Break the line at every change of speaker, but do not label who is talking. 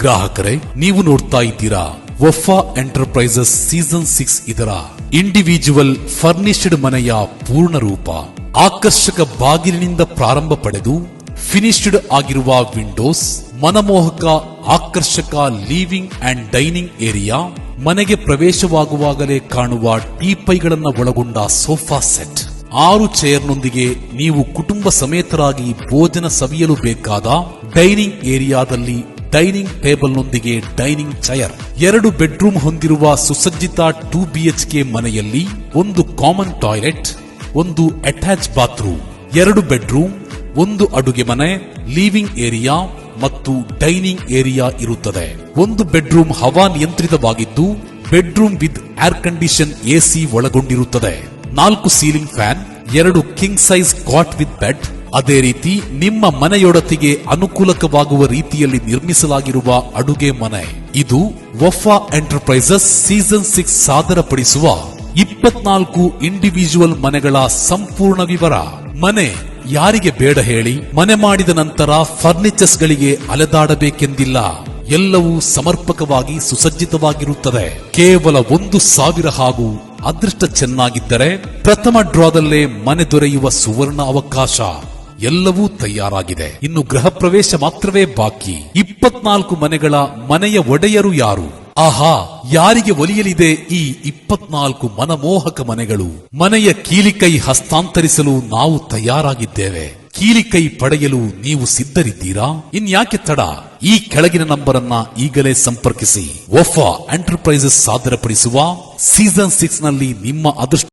ಗ್ರಾಹಕರೇ, ನೀವು ನೋಡ್ತಾ ಇದ್ದೀರಾ ವಫಾ ಎಂಟರ್ಪ್ರೈಸಸ್ ಸೀಸನ್ ಸಿಕ್ಸ್ ಇದರ ಇಂಡಿವಿಜುವಲ್ ಫರ್ನಿಶ್ಡ್ ಮನೆಯ ಪೂರ್ಣ ರೂಪ. ಆಕರ್ಷಕ ಬಾಗಿಲಿನಿಂದ ಪ್ರಾರಂಭ ಪಡೆದು ಫಿನಿಶ್ಡ್ ಆಗಿರುವ ವಿಂಡೋಸ್, ಮನಮೋಹಕ, ಆಕರ್ಷಕ ಲಿವಿಂಗ್ ಅಂಡ್ ಡೈನಿಂಗ್ ಏರಿಯಾ, ಮನೆಗೆ ಪ್ರವೇಶವಾಗುವಾಗಲೇ ಕಾಣುವ ಟೀಪೈಗಳನ್ನ ಒಳಗೊಂಡ ಸೋಫಾ ಸೆಟ್. ಆರು ಚೇರ್ನೊಂದಿಗೆ ನೀವು ಕುಟುಂಬ ಸಮೇತರಾಗಿ ಭೋಜನ ಸವಿಯಲು ಬೇಕಾದ ಡೈನಿಂಗ್ ಏರಿಯಾದಲ್ಲಿ ಡೈನಿಂಗ್ ಟೇಬಲ್ನೊಂದಿಗೆ ಡೈನಿಂಗ್ ಚೇರ್. ಎರಡು ಬೆಡ್ರೂಮ್ ಹೊಂದಿರುವ ಸುಸಜ್ಜಿತ ಟೂ ಬಿಎಚ್ಕೆ ಮನೆಯಲ್ಲಿ ಒಂದು ಕಾಮನ್ ಟಾಯ್ಲೆಟ್, ಒಂದು ಅಟ್ಯಾಚ್ ಬಾತ್ರೂಮ್, ಎರಡು ಬೆಡ್ರೂಮ್, ಒಂದು ಅಡುಗೆ ಮನೆ, ಲಿವಿಂಗ್ ಏರಿಯಾ ಮತ್ತು ಡೈನಿಂಗ್ ಏರಿಯಾ ಇರುತ್ತದೆ. ಒಂದು ಬೆಡ್ರೂಮ್ ಹವಾ ನಿಯಂತ್ರಿತವಾಗಿದ್ದು, bedroom with air condition AC ಒಳಗೊಂಡಿರುತ್ತದೆ. ನಾಲ್ಕು ಸೀಲಿಂಗ್ ಫ್ಯಾನ್, ಎರಡು king size cot with bed ಅದೇ ರೀತಿ ನಿಮ್ಮ ಮನೆಯೊಡತಿಗೆ ಅನುಕೂಲಕವಾಗುವ ರೀತಿಯಲ್ಲಿ ನಿರ್ಮಿಸಲಾಗಿರುವ ಅಡುಗೆ ಮನೆ. ಇದು ವಫಾ ಎಂಟರ್ಪ್ರೈಸಸ್ ಸೀಸನ್ ಸಿಕ್ಸ್ ಸಾದರಪಡಿಸುವ ಇಪ್ಪತ್ನಾಲ್ಕು ಇಂಡಿವಿಜುವಲ್ ಮನೆಗಳ ಸಂಪೂರ್ಣ ವಿವರ. ಮನೆ ಯಾರಿಗೆ ಬೇಡ ಹೇಳಿ, ಮನೆ ಮಾಡಿದ ನಂತರ ಫರ್ನಿಚರ್ಸ್ ಗಳಿಗೆ ಅಲೆದಾಡಬೇಕೆಂದಿಲ್ಲ. ಎಲ್ಲವೂ ಸಮರ್ಪಕವಾಗಿ ಸುಸಜ್ಜಿತವಾಗಿರುತ್ತದೆ. ಕೇವಲ ಒಂದು ಸಾವಿರ ಹಾಗೂ ಅದೃಷ್ಟ ಚೆನ್ನಾಗಿದ್ದರೆ ಪ್ರಥಮ ಡ್ರಾದಲ್ಲೇ ಮನೆ ದೊರೆಯುವ ಸುವರ್ಣ ಅವಕಾಶ. ಎಲ್ಲವೂ ತಯಾರಾಗಿದೆ. ಇನ್ನು ಗೃಹ ಪ್ರವೇಶ ಮಾತ್ರವೇ ಬಾಕಿ. ಇಪ್ಪತ್ನಾಲ್ಕು ಮನೆಗಳ ಮನೆಯ ಒಡೆಯರು ಯಾರು? ಆಹಾ, ಯಾರಿಗೆ ಒಲಿಯಲಿದೆ ಈ ಇಪ್ಪತ್ನಾಲ್ಕು ಮನಮೋಹಕ ಮನೆಗಳು? ಮನೆಯ ಕೀಲಿಕೈ ಹಸ್ತಾಂತರಿಸಲು ನಾವು ತಯಾರಾಗಿದ್ದೇವೆ. ಕೀಲಿಕೈ ಪಡೆಯಲು ನೀವು ಸಿದ್ಧರಿದ್ದೀರಾ? ಇನ್ಯಾಕೆ ತಡ? ಈ ಕೆಳಗಿನ ನಂಬರ್ ಅನ್ನ ಈಗಲೇ ಸಂಪರ್ಕಿಸಿ. ಒಫಾ ಎಂಟರ್ಪ್ರೈಸಸ್ ಸಾದರಪಡಿಸುವ ಸೀಸನ್ ಸಿಕ್ಸ್ನಲ್ಲಿ ನಿಮ್ಮ ಅದೃಷ್ಟ